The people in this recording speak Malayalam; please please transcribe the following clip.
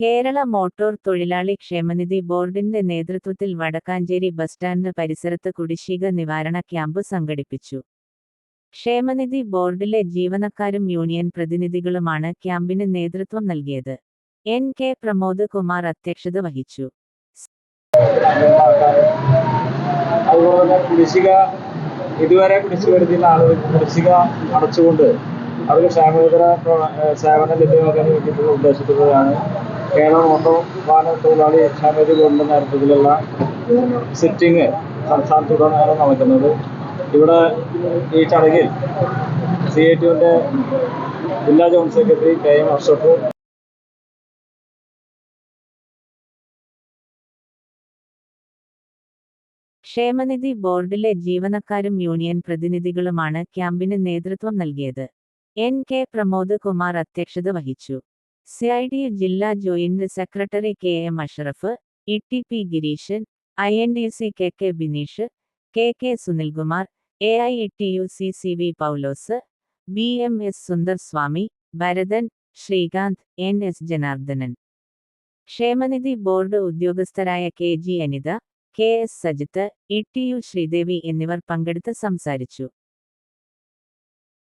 കേരള മോട്ടോർ തൊഴിലാളി ക്ഷേമനിധി ബോർഡിന്റെ നേതൃത്വത്തിൽ വടക്കാഞ്ചേരി ബസ് സ്റ്റാൻഡ് പരിസരത്ത് കുടിശ്ശിക നിവാരണ ക്യാമ്പ് സംഘടിപ്പിച്ചു. ക്ഷേമനിധി ബോർഡിലെ ജീവനക്കാരും യൂണിയൻ പ്രതിനിധികളുമാണ് ക്യാമ്പിന് നേതൃത്വം നൽകിയത്. എൻ. കെ. പ്രമോദ് കുമാർ അധ്യക്ഷത വഹിച്ചു. കുടിശ്ശിക ഇതുവരെ കുടിശ്ശിക വരുത്തിയ ആളുകൾ കുടിശ്ശിക അടച്ചുകൊണ്ട് അവർക്ക് ക്ഷേമേതര സേവനം ലഭ്യമാക്കാൻ വേണ്ടിയിട്ടുള്ള ഉദ്ദേശത്തോടെയാണ് കേരള മോട്ടോർ വിമാന തൊഴിലാളി ക്ഷേമനിധി ബോർഡിന്റെ നേതൃത്വത്തിലുള്ള സിറ്റിംഗ് സംസ്ഥാനത്തുടനീളം നടക്കുന്നത് ഇവിടെ ഈ ചടങ്ങിൽ സി ഐ ടിയുടെ ജില്ലാ joint secretary K M Ashaf ക്ഷേമനിധി ബോർഡിലെ ജീവനക്കാരും യൂണിയൻ പ്രതിനിധികളുമാണ് ക്യാമ്പിന് നേതൃത്വം നൽകിയത്. എൻ കെ പ്രമോദ് കുമാർ അധ്യക്ഷത വഹിച്ചു. സി ഐ ഡി ജില്ലാ joint secretary K M Ashraf E T P Girishan I N D C K K Bineesh K K Sunilkumar A I E T U C C V Paulose B M S Sundarswamy Bharathan Sreekanth N S Janardhanan. ക്ഷേമനിധി board ഉദ്യോഗസ്ഥരായ K G Anitha K S Sajith E T U Sreedevi എന്നിവർ പങ്കെടുത്ത് സംസാരിച്ചു.